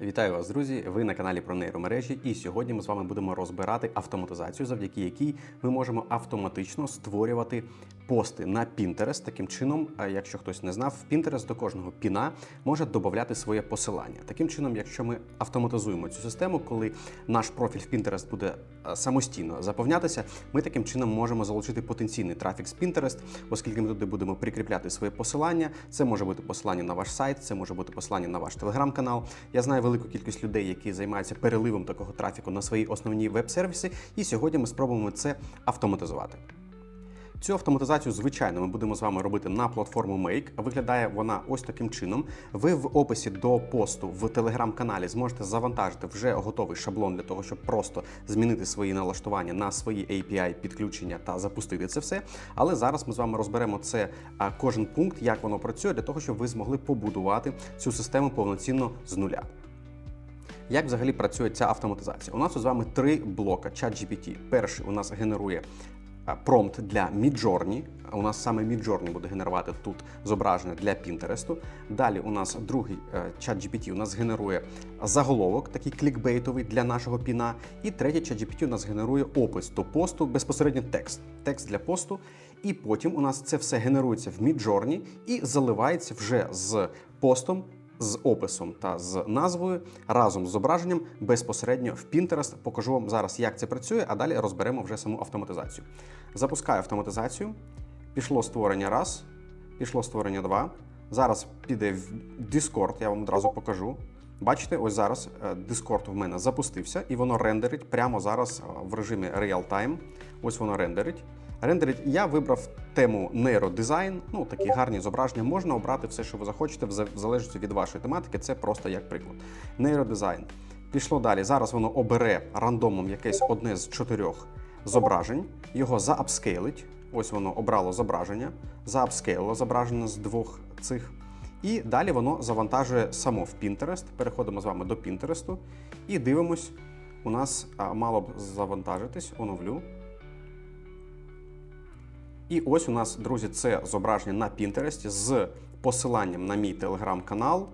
Вітаю вас, друзі! Ви на каналі про нейромережі, і сьогодні ми з вами будемо розбирати автоматизацію, завдяки якій ми можемо автоматично створювати пости на Pinterest. Таким чином, якщо хтось не знав, в Pinterest до кожного піна може додати своє посилання. Таким чином, якщо ми автоматизуємо цю систему, коли наш профіль в Pinterest буде самостійно заповнятися, ми таким чином можемо залучити потенційний трафік з Pinterest, оскільки ми туди будемо прикріпляти своє посилання. Це може бути посилання на ваш сайт, це може бути посилання на ваш телеграм-канал. Я знаю велику кількість людей, які займаються переливом такого трафіку на свої основні веб-сервіси, і сьогодні ми спробуємо це автоматизувати. Цю автоматизацію, звичайно, ми будемо з вами робити на платформу Make. Виглядає вона ось таким чином. Ви в описі до посту в телеграм-каналі зможете завантажити вже готовий шаблон для того, щоб просто змінити свої налаштування на свої API підключення та запустити це все. Але зараз ми з вами розберемо це кожен пункт, як воно працює, для того, щоб ви змогли побудувати цю систему повноцінно з нуля. Як взагалі працює ця автоматизація? У нас з вами три блока ChatGPT. Перший у нас генерує промпт для Midjourney. У нас саме Midjourney буде генерувати тут зображення для Pinterest. Далі у нас другий е, ChatGPT у нас генерує заголовок, такий клікбейтовий для нашого піна. І третій ChatGPT у нас генерує опис до посту, безпосередньо текст. Текст для посту. І потім у нас це все генерується в Midjourney і заливається вже з постом з описом та з назвою разом з зображенням безпосередньо в Pinterest. Покажу вам зараз, як це працює, а далі розберемо вже саму автоматизацію. Запускаю автоматизацію. Пішло створення раз, пішло створення два. Зараз піде в Discord, я вам одразу покажу. Бачите, ось зараз е, Discord в мене запустився і воно рендерить прямо зараз е, в режимі Real Time. Ось воно рендерить. Рендерить я вибрав тему нейродизайн. Ну такі гарні зображення. Можна обрати все, що ви захочете, в залежності від вашої тематики. Це просто як приклад. Нейродизайн. Пішло далі. Зараз воно обере рандомом якесь одне з чотирьох зображень, його заапскейлить. Ось воно обрало зображення, заапскейлило зображення з двох цих. І далі воно завантажує само в Pinterest. Переходимо з вами до Pinterest і дивимось. У нас мало б завантажитись, оновлю. І ось у нас, друзі, це зображення на Пінтересті з посиланням на мій телеграм-канал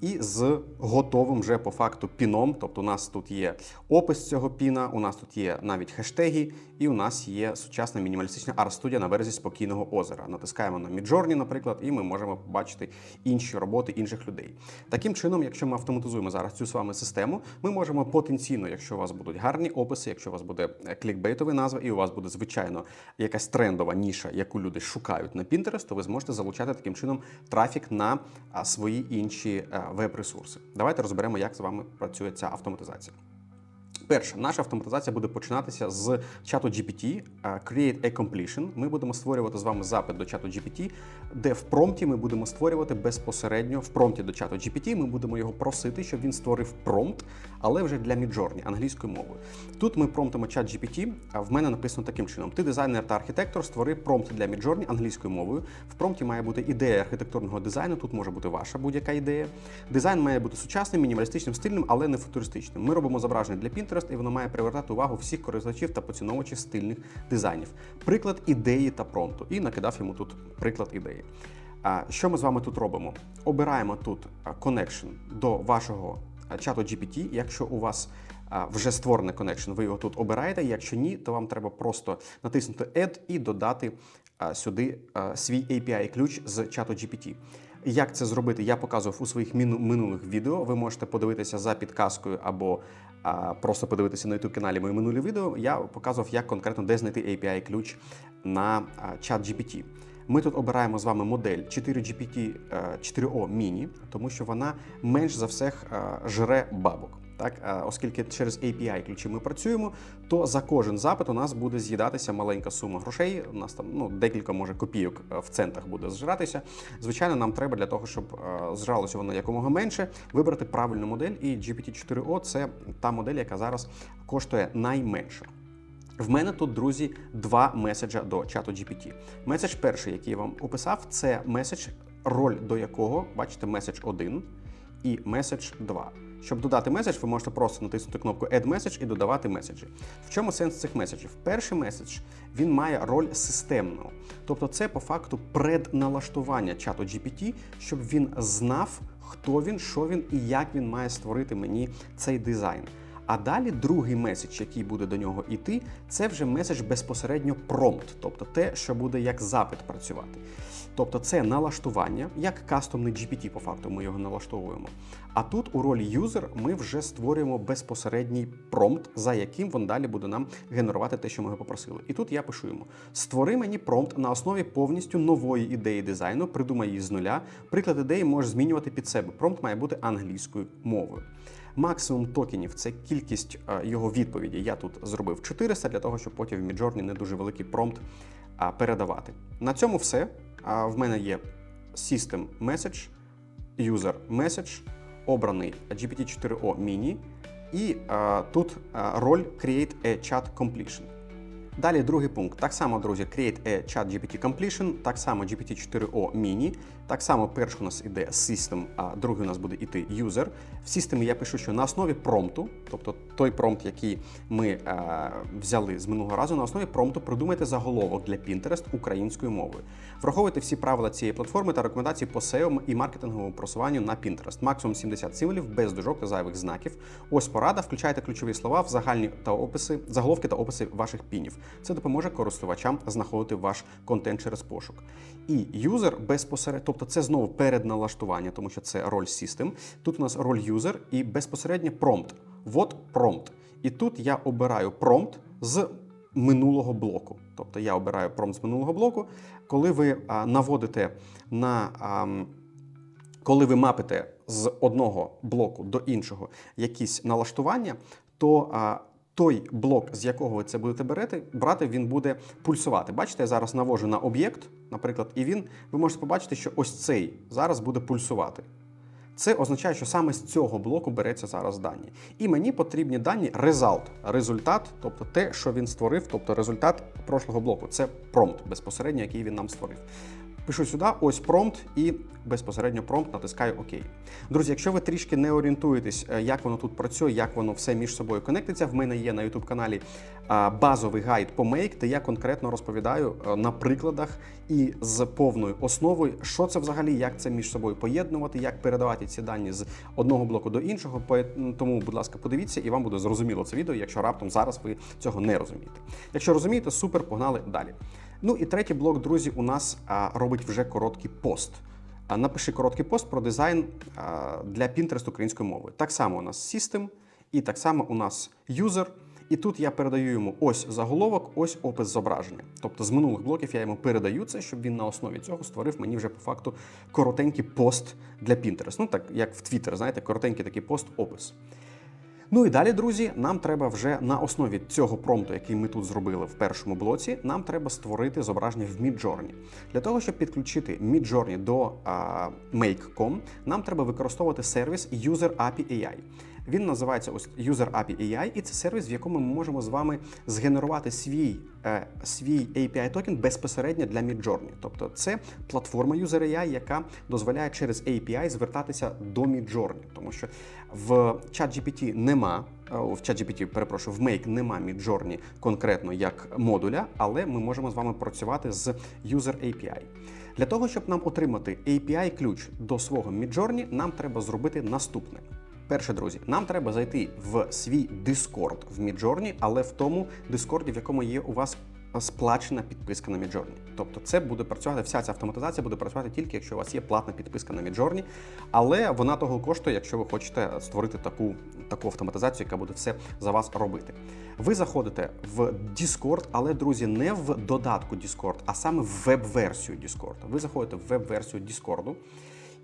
і з готовим вже по факту піном. Тобто у нас тут є опис цього піна, у нас тут є навіть хештеги, і у нас є сучасна мінімалістична арт-студія на березі спокійного озера. Натискаємо на Midjourney, наприклад, і ми можемо побачити інші роботи інших людей. Таким чином, якщо ми автоматизуємо зараз цю з вами систему, ми можемо потенційно, якщо у вас будуть гарні описи, якщо у вас буде е, клікбейтові назви, і у вас буде звичайно якась трендова ніша, яку люди шукають на Pinterest, то ви зможете залучати таким чином трафік на свої інші е, веб-ресурси. Давайте розберемо, як з вами працює ця автоматизація. Перше, наша автоматизація буде починатися з чату GPT е, Create a Completion. Ми будемо створювати з вами запит до чату GPT, де в промпті ми будемо створювати безпосередньо в промпті до чату GPT. Ми будемо його просити, щоб він створив промпт, але вже для Midjourney, англійською мовою. Тут ми промптимо чат GPT, а в мене написано таким чином: ти дизайнер та архітектор, створи промпт для Midjourney англійською мовою. В промпті має бути ідея архітектурного дизайну. Тут може бути ваша будь-яка ідея. Дизайн має бути сучасним, мінімалістичним, стильним, але не футуристичним. Ми робимо зображення для Pinterest, і воно має привертати увагу всіх користувачів та поціновувачів стильних дизайнів. Приклад ідеї та промпту. І накидав йому тут приклад ідеї. Що ми з вами тут робимо? Обираємо тут connection до вашого чату GPT. Якщо у вас вже створений connection, ви його тут обираєте. Якщо ні, то вам треба просто натиснути Add і додати сюди свій API-ключ з чату GPT. Як це зробити, я показував у своїх минулих відео. Ви можете подивитися за підказкою або а, просто подивитися на youtube каналі мої минулі відео. Я показував, як конкретно де знайти API-ключ на чат GPT. Ми тут обираємо з вами модель 4GPT е, 4O Mini, тому що вона менш за всіх е, жре бабок. Так, Е, оскільки через API ключі ми працюємо, то за кожен запит у нас буде з'їдатися маленька сума грошей. У нас там ну декілька може копійок е, в центах буде зжиратися. Звичайно, нам треба для того, щоб е, зжалося воно якомога менше, вибрати правильну модель. І GPT-4O – це та модель, яка зараз коштує найменше. В мене тут, друзі, два меседжа до чату GPT. Меседж перший, який я вам описав, це меседж, роль до якого, бачите, меседж 1 і меседж 2. Щоб додати меседж, ви можете просто натиснути кнопку Add Message і додавати меседжі. В чому сенс цих меседжів? Перший меседж він має роль системного. Тобто це по факту предналаштування чату GPT, щоб він знав, хто він, що він і як він має створити мені цей дизайн. А далі другий меседж, який буде до нього йти, це вже меседж безпосередньо промпт, тобто те, що буде як запит працювати. Тобто це налаштування, як кастомний GPT, по факту, ми його налаштовуємо. А тут у ролі юзер ми вже створюємо безпосередній промпт, за яким він далі буде нам генерувати те, що ми його попросили. І тут я пишу йому: створи мені промпт на основі повністю нової ідеї дизайну, придумай її з нуля. Приклад ідеї можеш змінювати під себе. Промпт має бути англійською мовою. Максимум токенів це кількість е, його відповіді. Я тут зробив 400 для того, щоб потім в Midjourney не дуже великий промпт передавати. На цьому все. В мене є System Message, User Message, обраний GPT-4o Mini, і тут роль Create a Chat Completion. Далі другий пункт. Так само, друзі, Create a Chat GPT Completion, так само GPT-4o Mini, так само перший у нас іде System, а другий у нас буде іти User. В System я пишу, що на основі промпту, тобто той промпт, який ми е, взяли з минулого разу, на основі промпту придумайте заголовок для Pinterest українською мовою. Враховуйте всі правила цієї платформи та рекомендації по SEO і маркетинговому просуванню на Pinterest. Максимум 70 символів без дужок та зайвих знаків. Ось порада. Включайте ключові слова в загальні та описи, заголовки та описи ваших пінів. Це допоможе користувачам знаходити ваш контент через пошук. І юзер безпосередньо, тобто це знову передналаштування, тому що це роль System. Тут у нас роль юзер і безпосередньо промпт. Вот промпт. І тут я обираю промпт з минулого блоку. Тобто я обираю промпт з минулого блоку. Коли ви наводите на. Коли ви мапите з одного блоку до іншого якісь налаштування, то той блок, з якого ви це будете берете, брати, він буде пульсувати. Бачите, я зараз навожу на об'єкт, наприклад, і він, ви можете побачити, що ось цей зараз буде пульсувати. Це означає, що саме з цього блоку береться зараз дані. І мені потрібні дані result, результат, тобто те, що він створив, тобто результат прошлого блоку. Це промпт безпосередньо, який він нам створив. Пишу сюди, ось промпт, і безпосередньо промпт натискаю ОК. Друзі, якщо ви трішки не орієнтуєтесь, е, як воно тут працює, як воно все між собою конектиться, в мене є на youtube каналі базовий гайд по Make, де я конкретно розповідаю е, на прикладах і з повною основою, що це взагалі, як це між собою поєднувати, як передавати ці дані з одного блоку до іншого. Тому, будь ласка, подивіться, і вам буде зрозуміло це відео, якщо раптом зараз ви цього не розумієте. Якщо розумієте, супер, погнали далі. Ну і третій блок, друзі, у нас робить вже короткий пост. Напиши короткий пост про дизайн для Pinterest українською мовою. Так само у нас System, і так само у нас User. І тут я передаю йому ось заголовок, ось опис зображення. Тобто з минулих блоків я йому передаю це, щоб він на основі цього створив мені вже по факту коротенький пост для Pinterest. Ну так як в Twitter, знаєте, коротенький такий пост-опис. Ну і далі, друзі, нам треба вже на основі цього промпту, який ми тут зробили в першому блоці, нам треба створити зображення в Midjourney. Для того, щоб підключити Midjourney до а, Make.com, нам треба використовувати сервіс User API AI. Він називається ось User API AI, і це сервіс, в якому ми можемо з вами згенерувати свій, е, свій API токен безпосередньо для Midjourney. Тобто це платформа User AI, яка дозволяє через API звертатися до Midjourney. Тому що в ChatGPT нема, е, в ChatGPT, перепрошую, в Make нема Midjourney конкретно як модуля, але ми можемо з вами працювати з User API. Для того, щоб нам отримати API-ключ до свого Midjourney, нам треба зробити наступне. Перше, друзі, нам треба зайти в свій Discord в Midjourney, але в тому Discord, в якому є у вас сплачена підписка на Midjourney. Тобто це буде працювати, вся ця автоматизація буде працювати тільки, якщо у вас є платна підписка на Midjourney, але вона того коштує, якщо ви хочете створити таку, таку автоматизацію, яка буде все за вас робити. Ви заходите в Discord, але, друзі, не в додатку Discord, а саме в веб-версію Discord. Ви заходите в веб-версію Discord,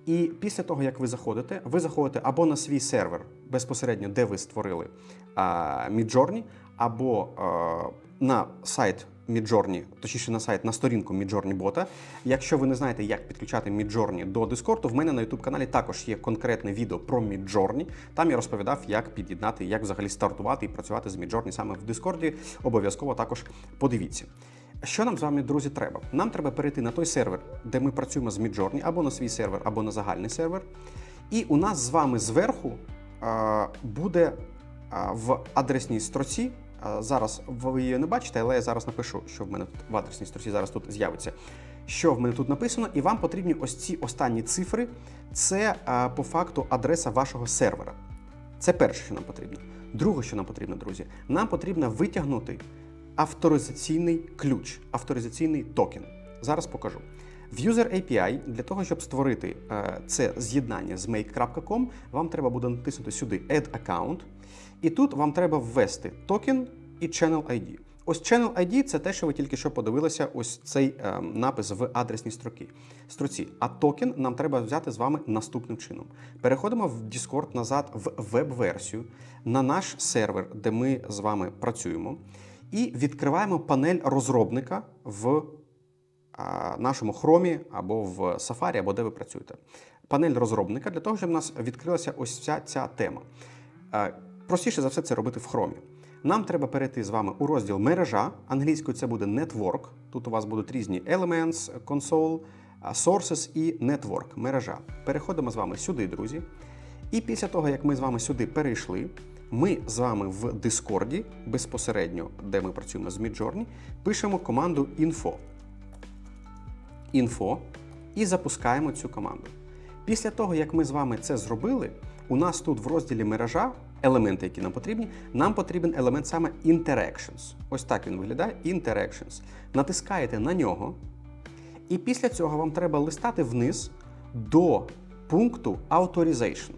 і після того, як ви заходите, ви заходите або на свій сервер безпосередньо, де ви створили Midjourney, або а, на сайт Midjourney, точніше на сайт на сторінку Midjourney бота. Якщо ви не знаєте, як підключати Midjourney до Discord, в мене на YouTube каналі також є конкретне відео про Midjourney. Там я розповідав, як під'єднати, як взагалі стартувати і працювати з Midjourney саме в Discord. Обов'язково також подивіться. Що нам з вами, друзі, треба? Нам треба перейти на той сервер, де ми працюємо з Midjourney, або на свій сервер, або на загальний сервер. І у нас з вами зверху буде в адресній строці. Зараз ви її не бачите, але я зараз напишу, що в мене тут в адресній строці зараз тут з'явиться. що в мене тут написано, і вам потрібні ось ці останні цифри. Це по факту адреса вашого сервера. Це перше, що нам потрібно. Друге, що нам потрібно, друзі, нам потрібно витягнути авторизаційний ключ, авторизаційний токен. Зараз покажу. В User API для того, щоб створити е, це з'єднання з make.com, вам треба буде натиснути сюди Add Account, і тут вам треба ввести токен і Channel ID. Ось Channel ID це те, що ви тільки що подивилися, ось цей е, напис в адресній строки. строці. А токен нам треба взяти з вами наступним чином. Переходимо в Discord назад в веб-версію на наш сервер, де ми з вами працюємо, і відкриваємо панель розробника в нашому хромі або в Safari, або де ви працюєте. Панель розробника для того, щоб у нас відкрилася ось ця, ця тема. Простіше за все це робити в хромі. Нам треба перейти з вами у розділ мережа. Англійською це буде Network. Тут у вас будуть різні Elements, Console, а, Sources і Network, мережа. Переходимо з вами сюди, друзі. І після того, як ми з вами сюди перейшли, ми з вами в Discord, безпосередньо, де ми працюємо з Midjourney, пишемо команду info info і запускаємо цю команду. Після того, як ми з вами це зробили, у нас тут в розділі мережа елементи, які нам потрібні, нам потрібен елемент саме Interactions. Ось так він виглядає. Interactions. Натискаєте на нього, і після цього вам треба листати вниз до пункту Authorization.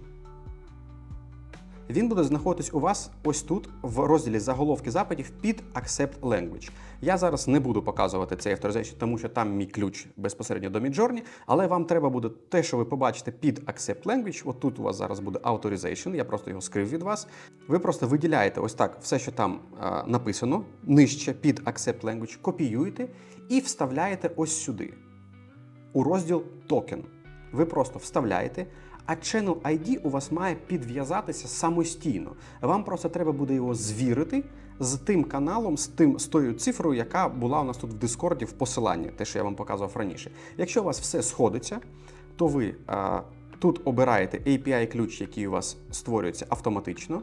Він буде знаходитись у вас ось тут, в розділі заголовки запитів під Accept Language. Я зараз не буду показувати цей авторизацію, тому що там мій ключ безпосередньо до Midjourney, але вам треба буде те, що ви побачите під Accept Language. От тут у вас зараз буде Authorization, я просто його скрив від вас. Ви просто виділяєте ось так все, що там а, написано, нижче під Accept Language, копіюєте і вставляєте ось сюди, у розділ Токен. Ви просто вставляєте. А Channel ID у вас має підв'язатися самостійно. Вам просто треба буде його звірити з тим каналом, з тим з тою цифрою, яка була у нас тут в Дискорді в посиланні, те, що я вам показував раніше. Якщо у вас все сходиться, то ви а, тут обираєте API-ключ, який у вас створюється автоматично.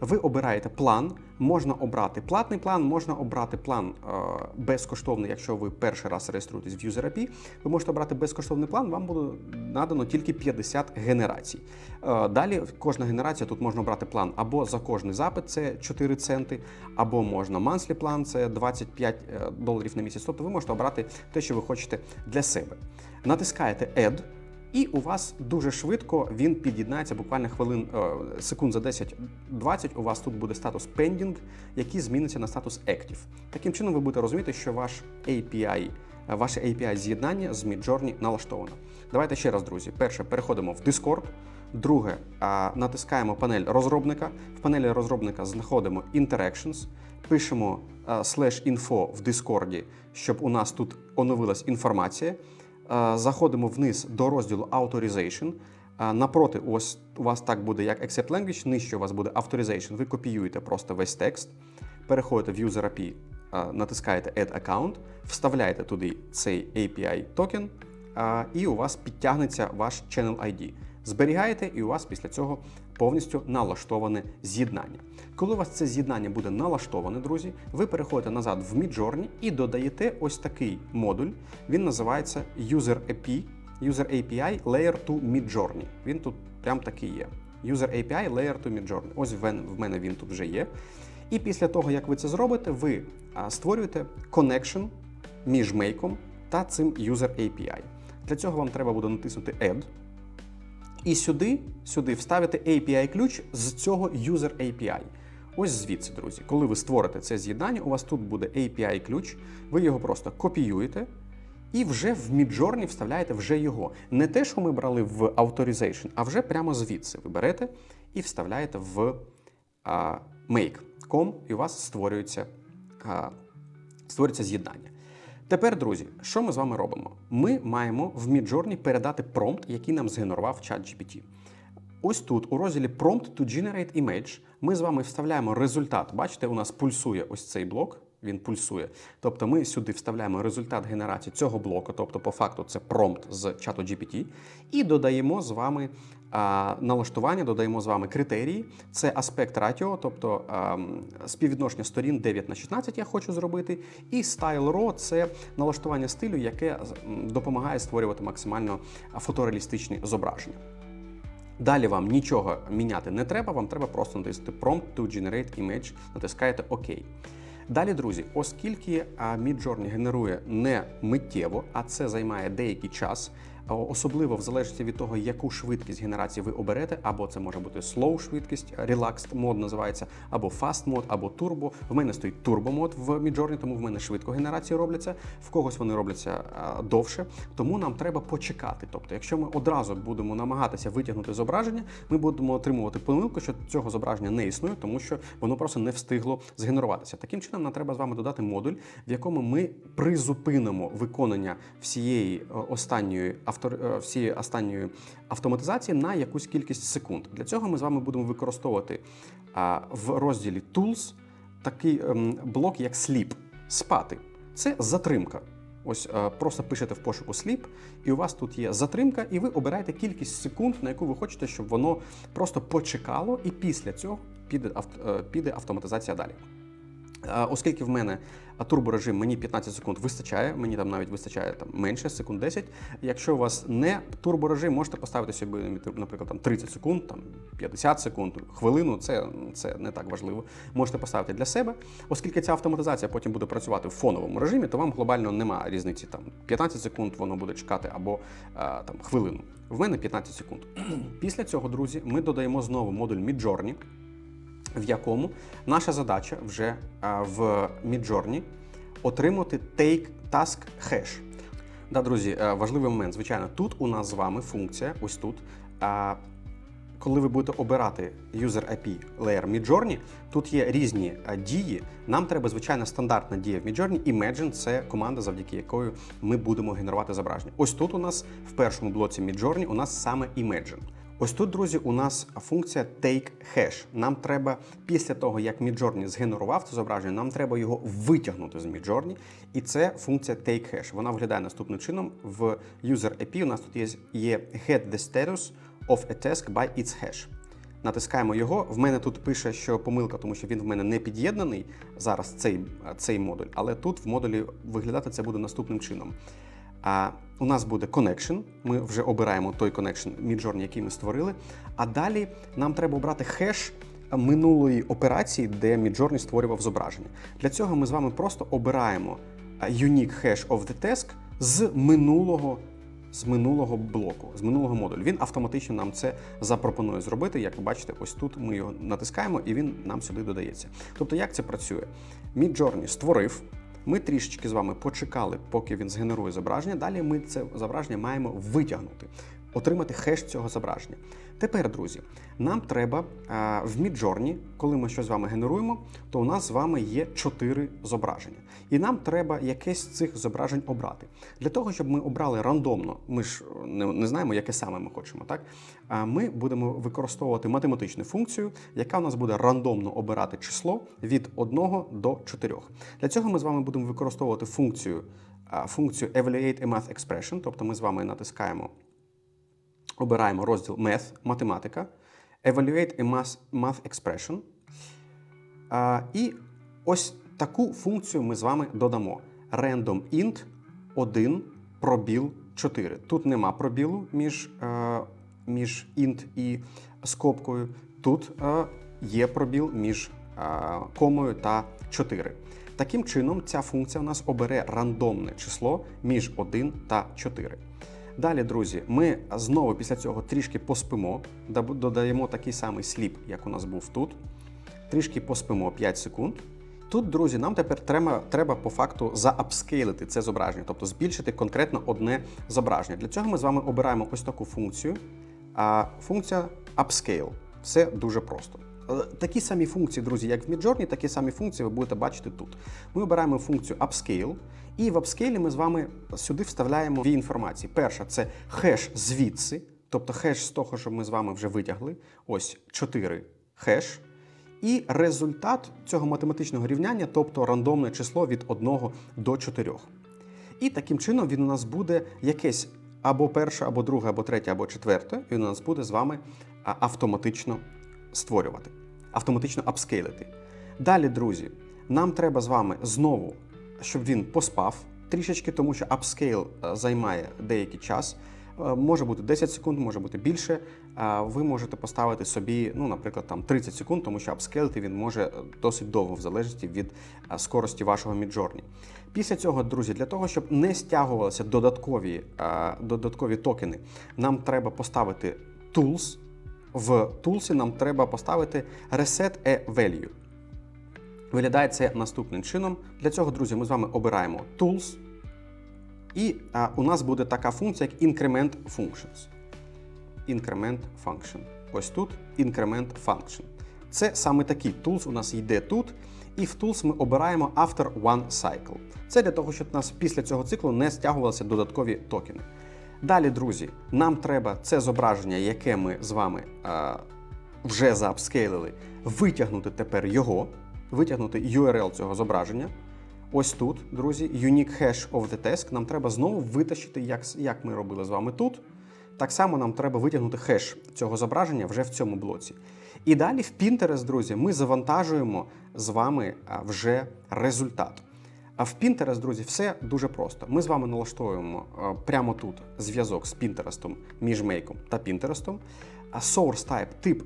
Ви обираєте план, можна обрати платний план, можна обрати план е, безкоштовний, якщо ви перший раз реєструєтесь в UserAPI. Ви можете обрати безкоштовний план, вам буде надано тільки 50 генерацій. Е, далі кожна генерація тут можна обрати план або за кожний запит це 4 центи, або можна monthly план, це 25 е, доларів на місяць. Тобто ви можете обрати те, що ви хочете для себе. Натискаєте Add. І у вас дуже швидко він під'єднається буквально хвилин е, секунд за 10-20. У вас тут буде статус Pending, який зміниться на статус Active. Таким чином, ви будете розуміти, що ваш API, е, ваше API з'єднання з Midjourney налаштовано. Давайте ще раз, друзі. Перше, переходимо в Discord. Друге, натискаємо панель розробника. В панелі розробника знаходимо Interactions, пишемо slash info в Discord, щоб у нас тут оновилась інформація. А, Заходимо вниз до розділу Authorization. Напроти, ось у вас так буде як Accept Language, нижче у вас буде Authorization. Ви копіюєте просто весь текст, переходите в User API, натискаєте Add Account, вставляєте туди цей API токен, і у вас підтягнеться ваш Channel ID. Зберігаєте, і у вас після цього повністю налаштоване з'єднання. Коли у вас це з'єднання буде налаштоване, друзі, ви переходите назад в Midjourney і додаєте ось такий модуль. Він називається User API, User API Layer to Midjourney. Він тут прям такий є. User API Layer to Midjourney. Ось в мене він тут вже є. І після того, як ви це зробите, ви створюєте connection між мейком та цим User API. Для цього вам треба буде натиснути Add. І сюди, сюди вставити API-ключ з цього User API. Ось звідси, друзі. Коли ви створите це з'єднання, у вас тут буде API-ключ, ви його просто копіюєте і вже в Midjourney вставляєте вже його. Не те, що ми брали в Authorization, а вже прямо звідси ви берете і вставляєте в а, make.com, і у вас створюється, а, створюється з'єднання. Тепер, друзі, що ми з вами робимо? Ми маємо в Midjourney передати промпт, який нам згенерував чат GPT. Ось тут, у розділі Prompt to Generate Image, ми з вами вставляємо результат. Бачите, у нас пульсує ось цей блок. Він пульсує. Тобто ми сюди вставляємо результат генерації цього блоку, тобто по факту це промпт з чату GPT, і додаємо з вами а, налаштування, додаємо з вами критерії. Це аспект ратіо, тобто а, співвідношення сторін 9 на 16 я хочу зробити. І Style Raw – це налаштування стилю, яке допомагає створювати максимально фотореалістичні зображення. Далі вам нічого міняти не треба, вам треба просто натиснути Prompt to Generate Image, натискаєте ОК. Далі, друзі, оскільки Midjourney генерує не миттєво, а це займає деякий час, особливо в залежності від того, яку швидкість генерації ви оберете, або це може бути slow швидкість, relaxed мод називається, або fast мод, або turbo. В мене стоїть turbo мод в Midjourney, тому в мене швидко генерації робляться. В когось вони робляться довше, тому нам треба почекати. Тобто, якщо ми одразу будемо намагатися витягнути зображення, ми будемо отримувати помилку, що цього зображення не існує, тому що воно просто не встигло згенеруватися. Таким чином, нам треба з вами додати модуль, в якому ми призупинимо виконання всієї е, останньої автор... е, всієї останньої автоматизації на якусь кількість секунд. Для цього ми з вами будемо використовувати в розділі Tools такий ем, блок, як Sleep. Спати. Це затримка. Ось е, просто пишете в пошуку Sleep, і у вас тут є затримка, і ви обираєте кількість секунд, на яку ви хочете, щоб воно просто почекало, і після цього піде, е, піде автоматизація далі. Оскільки в мене турборежим мені 15 секунд вистачає, мені там навіть вистачає там менше, секунд 10. Якщо у вас не турборежим, можете поставити собі, наприклад, там 30 секунд, там 50 секунд, хвилину, це, це не так важливо. Можете поставити для себе. Оскільки ця автоматизація потім буде працювати в фоновому режимі, то вам глобально немає різниці там 15 секунд воно буде чекати або там хвилину. В мене 15 секунд. Після цього, друзі, ми додаємо знову модуль Midjourney, в якому наша задача вже в Midjourney отримати take task hash. Да, друзі, е, важливий момент. Звичайно, тут у нас з вами функція, ось тут. Коли ви будете обирати User IP Layer Midjourney, тут є різні дії. Нам треба звичайно стандартна дія в Midjourney. Imagine – це команда, завдяки якої ми будемо генерувати зображення. Ось тут у нас в першому блоці Midjourney у нас саме Imagine. Ось тут, друзі, у нас функція Take Hash. Нам треба після того, як Midjourney згенерував це зображення, нам треба його витягнути з Midjourney. І це функція Take Hash. Вона виглядає наступним чином. В User API у нас тут є, є Get the status of a task by its hash. Натискаємо його. В мене тут пише, що помилка, тому що він в мене не під'єднаний зараз цей, цей модуль, але тут в модулі виглядати це буде наступним чином. А у нас буде connection, Ми вже обираємо той connection Midjourney, який ми створили. А далі нам треба обрати хеш минулої операції, де Midjourney створював зображення. Для цього ми з вами просто обираємо unique hash of the task з минулого. З минулого блоку, з минулого модулю. Він автоматично нам це запропонує зробити. Як ви бачите, ось тут ми його натискаємо і він нам сюди додається. Тобто, як це працює? Midjourney створив. Ми трішечки з вами почекали, поки він згенерує зображення. Далі ми це зображення маємо витягнути, отримати хеш цього зображення. Тепер, друзі, нам треба а, в Midjourney, коли ми щось з вами генеруємо, то у нас з вами є чотири зображення. І нам треба якесь з цих зображень обрати. Для того, щоб ми обрали рандомно, ми ж не, не знаємо, яке саме ми хочемо, так? А ми будемо використовувати математичну функцію, яка у нас буде рандомно обирати число від 1 до 4. Для цього ми з вами будемо використовувати функцію, функцію Evaluate a Math Expression, тобто ми з вами натискаємо обираємо розділ Math, математика, Evaluate a Math, Math Expression. А, і ось таку функцію ми з вами додамо: Random int 1 пробіл 4. Тут нема пробілу між, е, між int і скобкою. Тут е, є пробіл між е, комою та 4. Таким чином, ця функція у нас обере рандомне число між 1 та 4. Далі, друзі, ми знову після цього трішки поспимо, додаємо такий самий сліп, як у нас був тут. Трішки поспимо 5 секунд. Тут, друзі, нам тепер треба, треба по факту заапскейлити це зображення, тобто збільшити конкретно одне зображення. Для цього ми з вами обираємо ось таку функцію. А функція Upscale. Все дуже просто. Такі самі функції, друзі, як в Midjourney, такі самі функції ви будете бачити тут. Ми обираємо функцію Upscale, і в Upscale ми з вами сюди вставляємо дві інформації. Перша це хеш звідси, тобто хеш з того, що ми з вами вже витягли. Ось 4 хеш. і результат цього математичного рівняння, тобто рандомне число від 1 до 4. І таким чином він у нас буде якесь або перше, або друге, або третє, або четверте. Він у нас буде з вами автоматично створювати, автоматично апскейлити. Далі, друзі, нам треба з вами знову, щоб він поспав трішечки, тому що апскейл е, займає деякий час. Е, Може бути 10 секунд, може бути більше. Е, Ви можете поставити собі, ну, наприклад, там 30 секунд, тому що апскейлити він може досить довго, в залежності від скорості вашого міджорні. Після цього, друзі, для того, щоб не стягувалися додаткові, додаткові токени, нам треба поставити tools. В тулсі нам треба поставити Reset a Value. Виглядає це наступним чином. Для цього, друзі, ми з вами обираємо Tools. І а, у нас буде така функція, як Increment Functions. Increment Function. Ось тут Increment Function. Це саме такий tools у нас йде тут. І в Tools ми обираємо After One Cycle. Це для того, щоб у нас після цього циклу не стягувалися додаткові токени. Далі, друзі, нам треба це зображення, яке ми з вами а, вже заапскейлили, витягнути тепер його, витягнути URL цього зображення. Ось тут, друзі, unique hash of the task. Нам треба знову витащити, як, як ми робили з вами тут. Так само нам треба витягнути хеш цього зображення вже в цьому блоці. І далі в Pinterest, друзі, ми завантажуємо з вами вже результат. А в Pinterest, друзі, все дуже просто. Ми з вами налаштовуємо прямо тут зв'язок з Pinterest, між мейком та Pinterest. Source type, тип,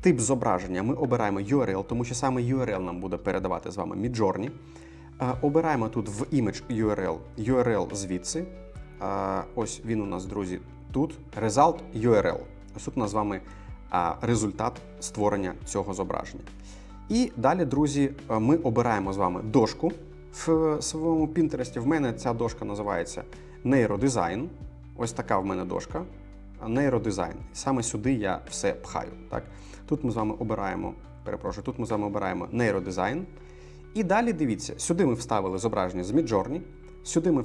тип зображення ми обираємо URL, тому що саме URL нам буде передавати з вами Midjourney. Обираємо тут в image URL, URL звідси. Ось він у нас, друзі, тут result URL. Ось тут у нас з вами результат створення цього зображення. І далі, друзі, ми обираємо з вами дошку в своєму Pinterest. В мене ця дошка називається нейродизайн. Ось така в мене дошка. Нейродизайн. Саме сюди я все пхаю. Так? Тут ми з вами обираємо, перепрошую, тут ми з вами обираємо нейродизайн. І далі дивіться, сюди ми вставили зображення з Midjourney, сюди ми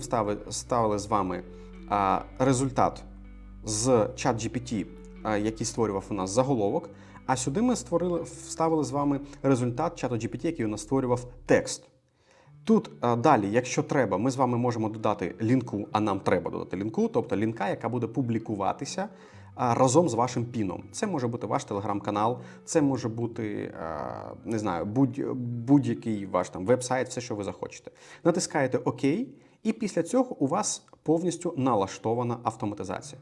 вставили, з вами а, результат з ChatGPT, який створював у нас заголовок. А сюди ми створили, вставили з вами результат ChatGPT, який у нас створював текст. Тут далі, якщо треба, ми з вами можемо додати лінку, а нам треба додати лінку, тобто лінка, яка буде публікуватися разом з вашим піном. Це може бути ваш телеграм-канал, це може бути не знаю, будь, будь-який ваш там веб-сайт, все, що ви захочете. Натискаєте ОК, і після цього у вас повністю налаштована автоматизація.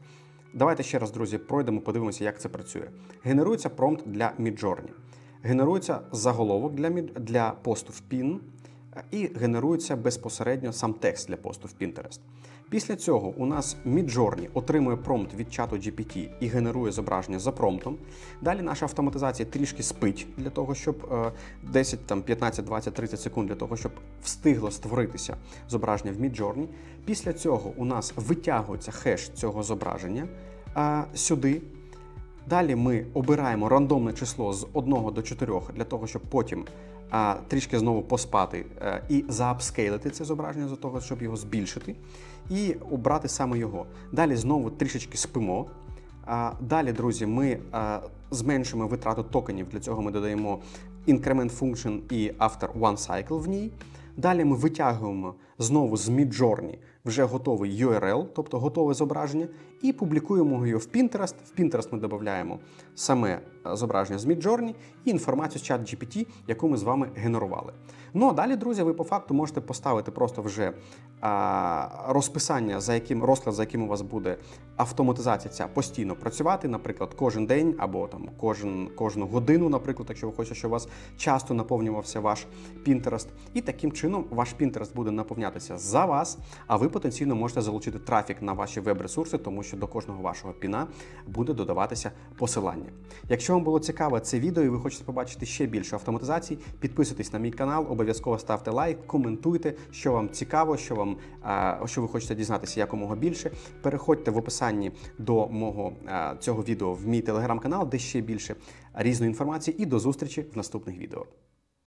Давайте ще раз, друзі, пройдемо, подивимося, як це працює. Генерується промпт для Midjourney. Генерується заголовок для, для посту в PIN, і генерується безпосередньо сам текст для посту в Pinterest. Після цього у нас Midjourney отримує промпт від чату GPT і генерує зображення за промптом. Далі наша автоматизація трішки спить для того, щоб е, 10, там, 15, 20, 30 секунд для того, щоб встигло створитися зображення в Midjourney. Після цього у нас витягується хеш цього зображення е, сюди. Далі ми обираємо рандомне число з 1 до 4 для того, щоб потім а, трішки знову поспати а, і заапскейлити це зображення для того, щоб його збільшити, і обрати саме його. Далі знову трішечки спимо. А, далі, друзі, ми а, зменшимо витрату токенів. Для цього ми додаємо increment function і after one cycle в ній. Далі ми витягуємо знову з Midjourney вже готовий URL, тобто готове зображення, і публікуємо його в Pinterest. В Pinterest ми додаємо саме е, зображення з Midjourney і інформацію з ChatGPT, яку ми з вами генерували. Ну а далі, друзі, ви по факту можете поставити просто вже розписання, за яким розклад, за яким у вас буде автоматизація ця постійно працювати, наприклад, кожен день або там кожен, кожну годину, наприклад, якщо ви хочете, щоб у вас часто наповнювався ваш Pinterest. І таким чином ваш Pinterest буде наповнятися за вас, а ви потенційно можете залучити трафік на ваші веб-ресурси, тому що до кожного вашого піна буде додаватися посилання. Якщо вам було цікаво це відео і ви хочете побачити ще більше автоматизацій, підписуйтесь на мій канал, обов'язково ставте лайк, коментуйте, що вам цікаво, що вам що ви хочете дізнатися якомога більше. Переходьте в описанні до мого цього відео в мій телеграм-канал, де ще більше різної інформації. І до зустрічі в наступних відео.